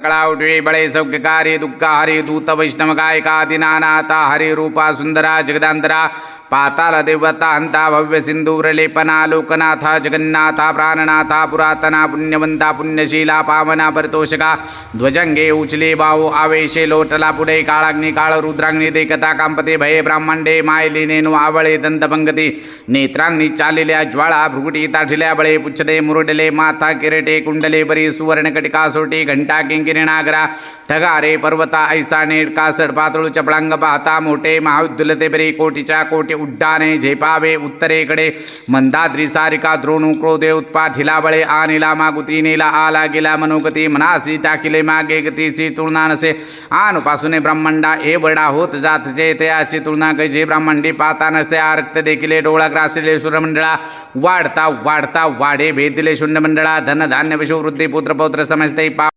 कळा उठवे बळे सौख्यकारी दुःखहारी दूत वैष्णव गायका दिनानाथा हरी रूपा सुंदरा जगदांतरा पाताल देवता हंता भव्य सिंधूर लेपना लोकनाथा जगन्नाथा प्राणनाथा पुरातना पुण्यवंता पुण्यशीला पावना परतोषका ध्वजंगे उचले बाहू आवेशे लोटला पुढे काळाग्नी काळ रुद्राग्नी देखता कांपते भये ब्राह्मंडे मायले नु आवळे दंतपंगती नेत्रांगणी चाललेल्या ज्वाळा भृगुटी ताठिल्या बळे पुच्छते मुरडले माथा किरटे कुंडले बरी सुवर्णकटिका सोटी घंटा किंकिरी नागरा ठगारे पर्वता ऐसा नेटका सडपातळू चपळांग पाहता मोठे महाविद्युलते बरी कोटीच्या कोटी उड्डाणे झेपावे उत्तरेकडे मंदाद्री सारिका द्रोणू क्रोधे उत्पाठिला बळे आनिला मागुती नेला आला गेला मनोगती मनासी टाकिले मागे गतीची तुलना नसे आनुपासून ब्रह्मांडा ए बडा होत जात जे तयाची तुलना कैची ब्रह्मंडी पाता नसे आरक्त देखिले डोळा ग्रासिले सूर्यमंडळा वाढता वाढता वाढे भेदिले शून्य मंडळा धन धान्य विषुवृद्धी पुत्र पौत्र समजते पा